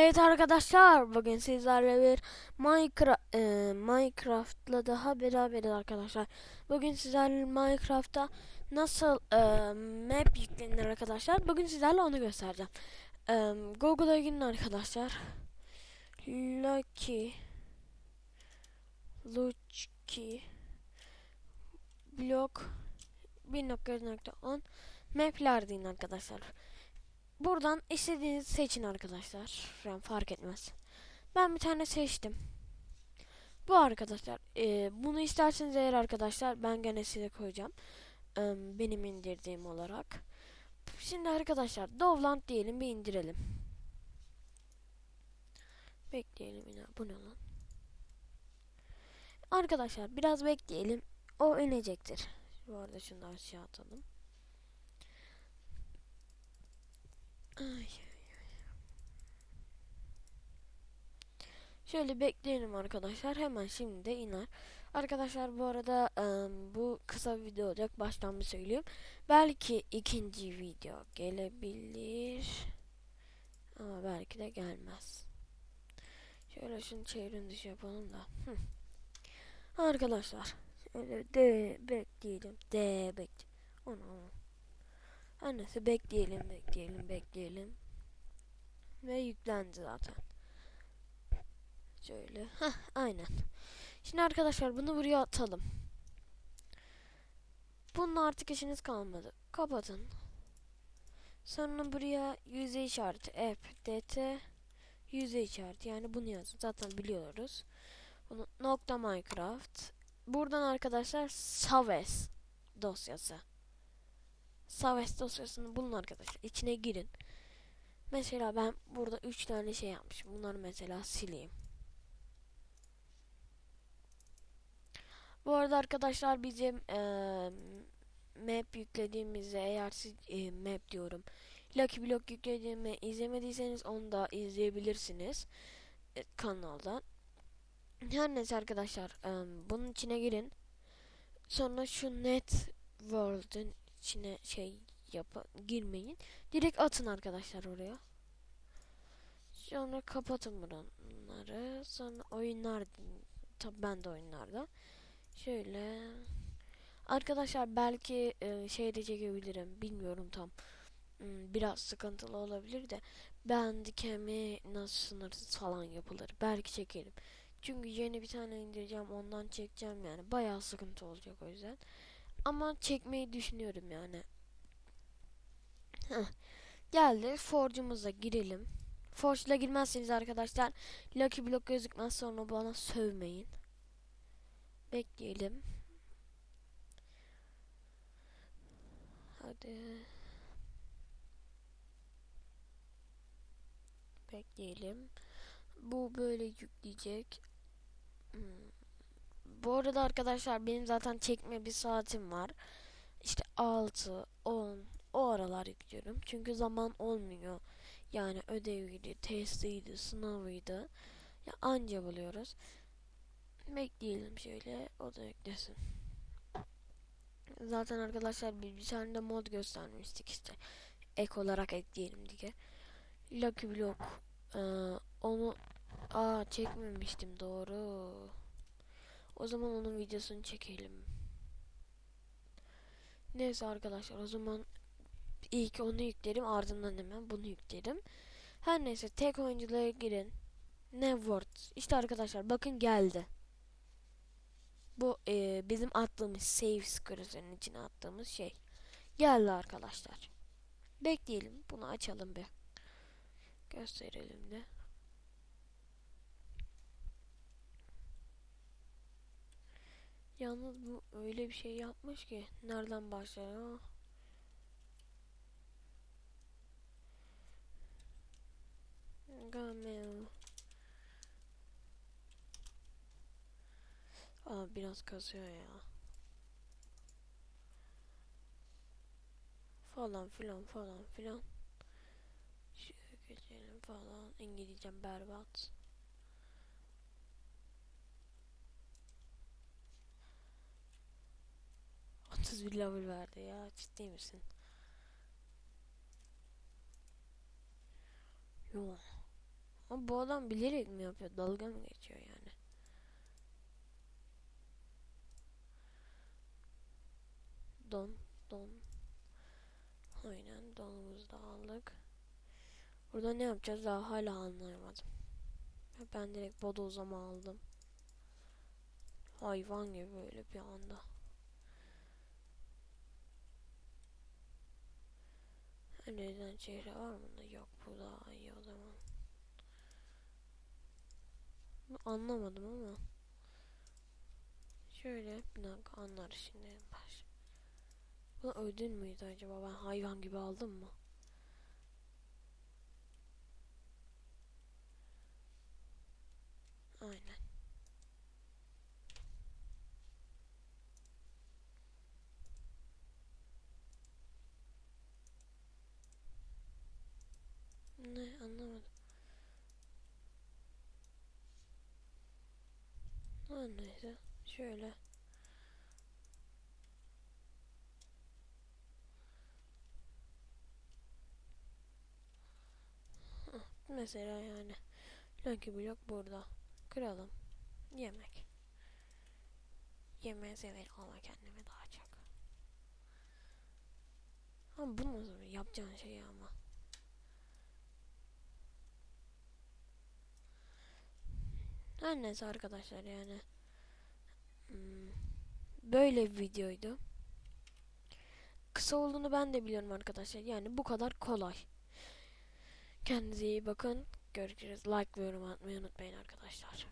Evet arkadaşlar bugün sizlerle bir Minecraft e, Minecraft'la daha beraberiz arkadaşlar. Bugün sizlerle Minecraft'ta nasıl e, map yüklenir arkadaşlar. Bugün sizlerle onu göstereceğim. E, Google'a girin arkadaşlar. Lucky Lucky blog 1.10 mapler deyin arkadaşlar. Buradan istediğinizi seçin arkadaşlar. Yani fark etmez. Ben bir tane seçtim. Bu arkadaşlar. E, bunu isterseniz eğer arkadaşlar ben gene size koyacağım. E, benim indirdiğim olarak. Şimdi arkadaşlar Dovland diyelim bir indirelim. Bekleyelim yine. Bu ne lan? Arkadaşlar biraz bekleyelim. O inecektir. Bu arada şunu aşağı atalım. Ay. Şöyle bekleyelim arkadaşlar. Hemen şimdi de iner. Arkadaşlar bu arada ıı, bu kısa video olacak. Baştan bir söyleyeyim. Belki ikinci video gelebilir. Ama belki de gelmez. Şöyle şunu çevrim dışı yapalım da. Arkadaşlar. Şöyle de bekleyelim. De bekle. Onu onu. Her neyse bekleyelim bekleyelim bekleyelim. Ve yüklendi zaten. Şöyle. Heh, aynen. Şimdi arkadaşlar bunu buraya atalım. Bunun artık işiniz kalmadı. Kapatın. Sonra buraya yüzey işareti app dt yüzey işareti yani bunu yazın. Zaten biliyoruz. Bunu nokta minecraft. Buradan arkadaşlar saves dosyası. Saves dosyasını bulun arkadaşlar. İçine girin. Mesela ben burada 3 tane şey yapmışım. Bunları mesela sileyim. Bu arada arkadaşlar bizim e, map yüklediğimizde eğer siz e, map diyorum. Lucky Block yüklediğimi izlemediyseniz onu da izleyebilirsiniz e, kanaldan. Her neyse arkadaşlar e, bunun içine girin. Sonra şu net world'ün içine şey yap girmeyin. Direkt atın arkadaşlar oraya. Sonra kapatın bunları. Sonra oyunlar tabi ben de oyunlarda. Şöyle arkadaşlar belki e, şey de çekebilirim. Bilmiyorum tam. Hmm, biraz sıkıntılı olabilir de bandicam'i nasıl sınırsız falan yapılır. Belki çekerim. Çünkü yeni bir tane indireceğim ondan çekeceğim yani. Bayağı sıkıntı olacak o yüzden. Ama çekmeyi düşünüyorum yani. Geldi. Forge'umuza girelim. Forge'la girmezseniz arkadaşlar Lucky Block gözükmez sonra bana sövmeyin. Bekleyelim. Hadi. Bekleyelim. Bu böyle yükleyecek. Hmm. Bu arada arkadaşlar benim zaten çekme bir saatim var. İşte 6, 10 o aralar yüklüyorum. Çünkü zaman olmuyor. Yani ödeviydi, testiydi, sınavıydı. Ya anca buluyoruz. Bekleyelim şöyle o da eklesin. Zaten arkadaşlar bir, bir tane de mod göstermiştik işte. Ek olarak ekleyelim diye. Lucky Block ee, onu aa çekmemiştim doğru. O zaman onun videosunu çekelim. Neyse arkadaşlar o zaman ilk onu yüklerim ardından hemen bunu yüklerim. Her neyse tek oyunculara girin. Ne word? İşte arkadaşlar bakın geldi. Bu e, bizim attığımız save screen'in içine attığımız şey. Geldi arkadaşlar. Bekleyelim. Bunu açalım bir. Gösterelim de. Yalnız bu öyle bir şey yapmış ki nereden başlıyor? Gamel. Aa biraz kasıyor ya. Falan filan falan filan. Şöyle geçelim falan. İngilizcem berbat. Otuz bir level verdi ya. Ciddi misin? Yok. Ama bu adam bilerek mi yapıyor? Dalga mı geçiyor yani? Don, don. Aynen donumuzu da aldık. Burada ne yapacağız daha hala anlayamadım. Ben direkt bodozama aldım. Hayvan gibi böyle bir anda. Neden çehre var mı yok bu daha iyi o zaman. Anlamadım ama. Şöyle bir dakika anlar şimdi baş. Bu ödün müydü acaba ben hayvan gibi aldım mı? Aynen. Ne anlamadım. Ha, neyse. Şöyle. Hah, Mesela yani. Lucky Block burada. Kıralım. Yemek. Yemeği severim ama kendimi daha çok. Ama bu nasıl yapacağın şey ama. Her neyse arkadaşlar yani. Hmm, Böyle bir videoydu. Kısa olduğunu ben de biliyorum arkadaşlar. Yani bu kadar kolay. Kendinize iyi bakın. Görüşürüz. Like ve yorum atmayı unutmayın arkadaşlar.